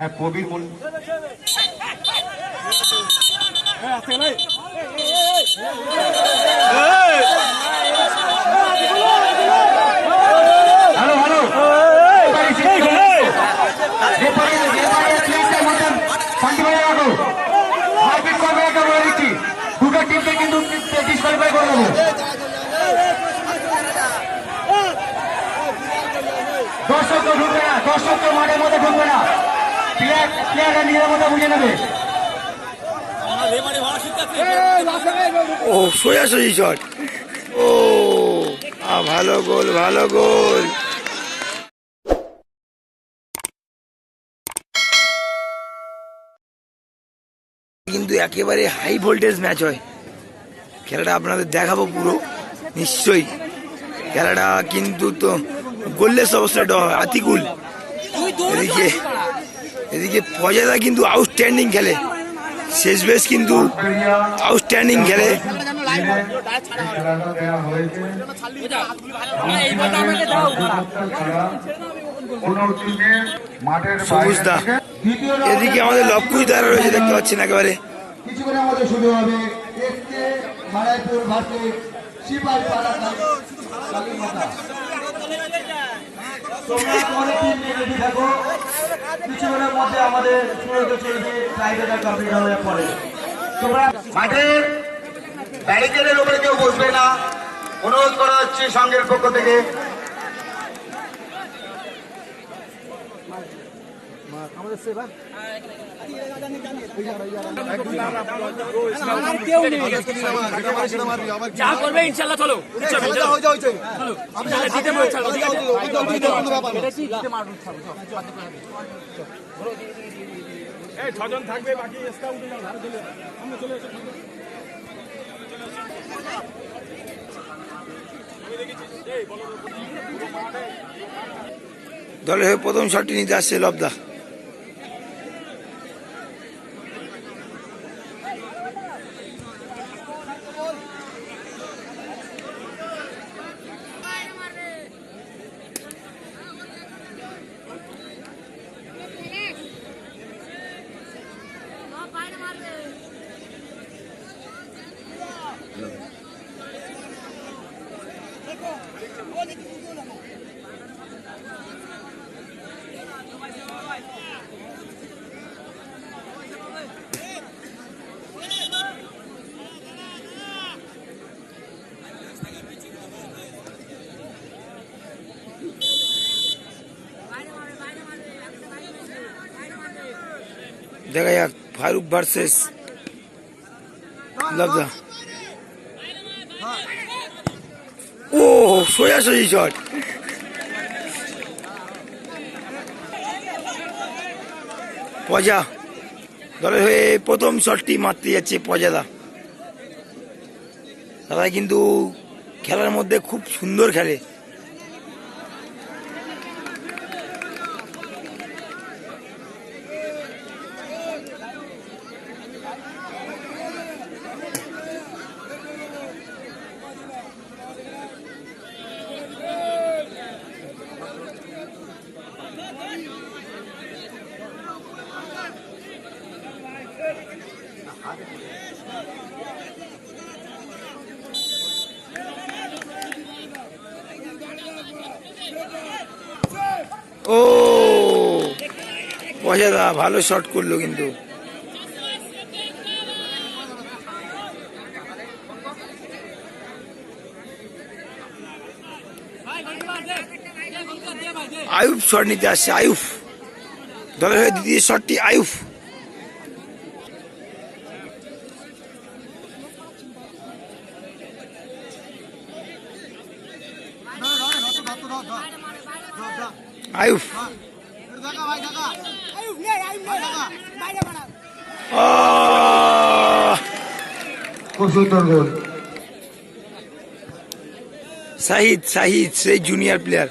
হ্যাঁ প্রবীর মন hello hello. দুটো টিমকে কিন্তু ডিসকালিফাই করে দেবো। দর্শক ঢুকবে না দর্শক মাঠের মধ্যে ঢুকবে না। প্লেয়াররা মতো বুঝে নেবে। ও সোজাসুজি শট। ও ভালো গোল ভালো গোল। কিন্তু একেবারে হাই ভোল্টেজ ম্যাচ হয়। খেলাটা আপনাদের দেখাবো পুরো নিশ্চয়ই। খেলাটা কিন্তু তো গোল্লেস অবস্থাটা হয় আতিকুল। এদিকে এদিকে পজাদা কিন্তু আউটস্ট্যান্ডিং খেলে। শেষ বেশ কিন্তু আউটস্ট্যান্ডিং খেলে। সবুজ দা এদিকে আমাদের লক্ষ্যই দ্বারা রয়েছে দেখতে পাচ্ছেন একেবারে। কিছুক্ষণের মধ্যে পাড়া আমাদের পরে। তোমরা মাঠের ব্যারিকেডের উপরে কেউ বসবে না। অনুরোধ করা হচ্ছে সংঘের পক্ষ থেকে। যা করবে ইনশাল্লাহ চলো উৎসবে, চলো। চলো। ইনশাল্লাহ জিতে চলো, ঠিক আছে? পেরেছি, জিতে মারো, চলো, চলো। দলের প্রথম শটটি নিতে আসছে লবদা দেখা যাক, ফারুক ভার্সেস লবদা ও সোজাসুজি শট পজা, দলের হয়ে প্রথম শটটি মারতে যাচ্ছে পজাদা। দাদা কিন্তু খেলার মধ্যে খুব সুন্দর খেলে। ও পজাদা ভালো শট করল কিন্তু। আয়ুব শট নিতে আসছে আয়ুফ দলের হয়ে দ্বিতীয় শটটি আয়ুফ আয়ুফ। শাহিদ সাহিদ সাহিদ সেই জুনিয়র প্লেয়ার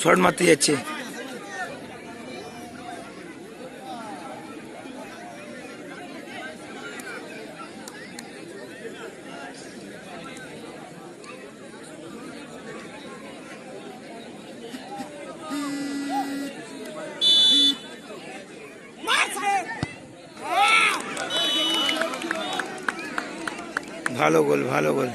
শর্ট মারতে যাচ্ছে। ভালো গোল ভালো গোল।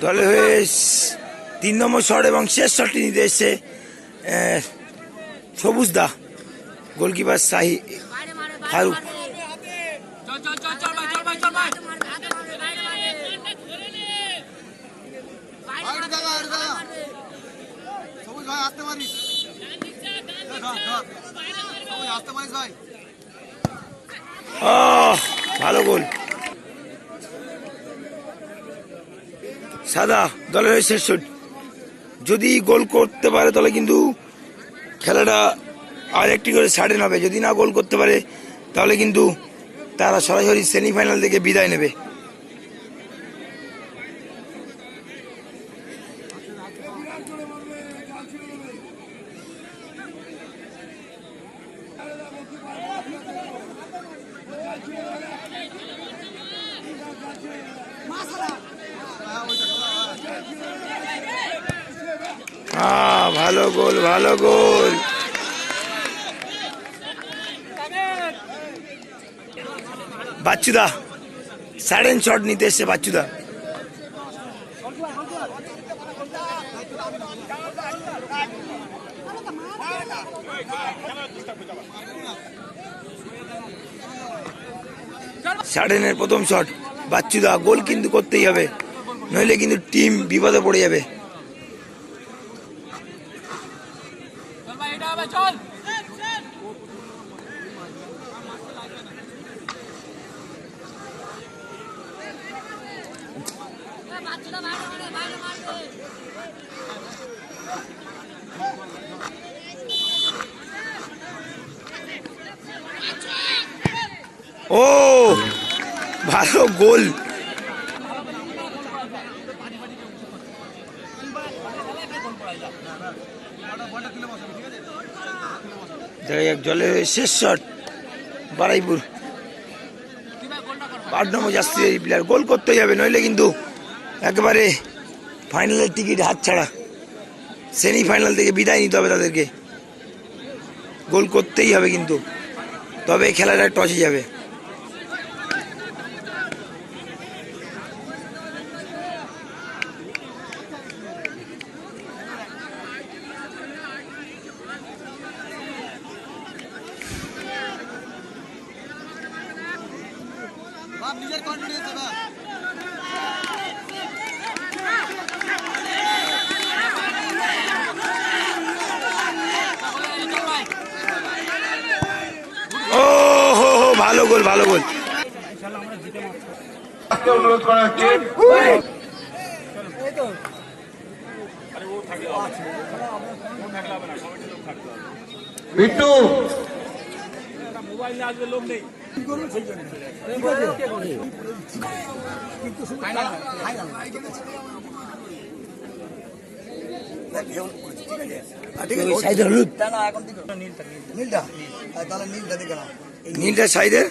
দলে হয়ে তিন নম্বর শট এবং শেষ শটটি নিতে এসছে সবুজ দা। গোলকিপার শাহি ফারুক চল চল চল চল ভাই চল ভাই চল ভাই আরে দাদা আরে দাদা সবুজ ভাই আসতে পারিস ধর, ধর। সবুজ আসতে পারিস ভাই আহ, ভালো গোল। সাদা, দলের হয়ে শেষ যদি গোল করতে পারে, তাহলে কিন্তু খেলাটা আর একটি করে ছাড়ে নেবে যদি না গোল করতে পারে, তাহলে কিন্তু তারা সরাসরি সেমিফাইনাল থেকে বিদায় নেবে। ভালো গোল ভালো গোল। বাচ্চুদা সাডেন শট নিতে এসছে বাচ্চুদা। সাডেনের প্রথম শট বাচ্চুদা গোল কিন্তু করতেই হবে। নইলে কিন্তু টিম বিপদে পড়ে যাবে। ও! ভালো গোল। জলের শেষ শট, বারাইপুর। আট নম্বর যাচ্ছে এই প্লেয়ার গোল করতেই হবে নইলে কিন্তু একেবারে ফাইনালের টিকিট হাত ছাড়া সেমিফাইনাল থেকে বিদায় নিতে হবে তাদেরকে। গোল করতেই হবে কিন্তু, তবে খেলাটা টসে যাবে। ভালো গোল ভালো গোল। অনুরোধ করা হচ্ছে বিট্টু সাইদের হলুদ। নীলটা। তাহলে নীলটা দেখে নাও। নীলটা সাইদের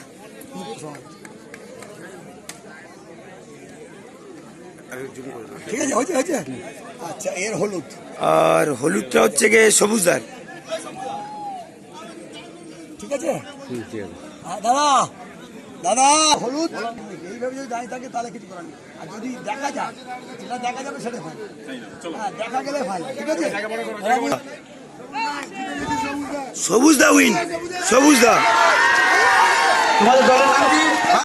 ঠিক আছে হয়েছে হয়েছে। আচ্ছা এর হলুদ। আর হলুদটা হচ্ছে গিয়ে সবুজদার ঠিক আছে? হ্যাঁ, দাদা দাদা হলুদ। এইভাবে যদি দাঁড়িয়ে থাকে তাহলে কিছু করার নেই। আর যদি দেখা যায় যেটা দেখা যাবে সেটা ফাইন হ্যাঁ দেখা গেলে ফাইন ঠিক আছে? সবুজদা উইন সবুজদা তোমাদের দলের নাম কি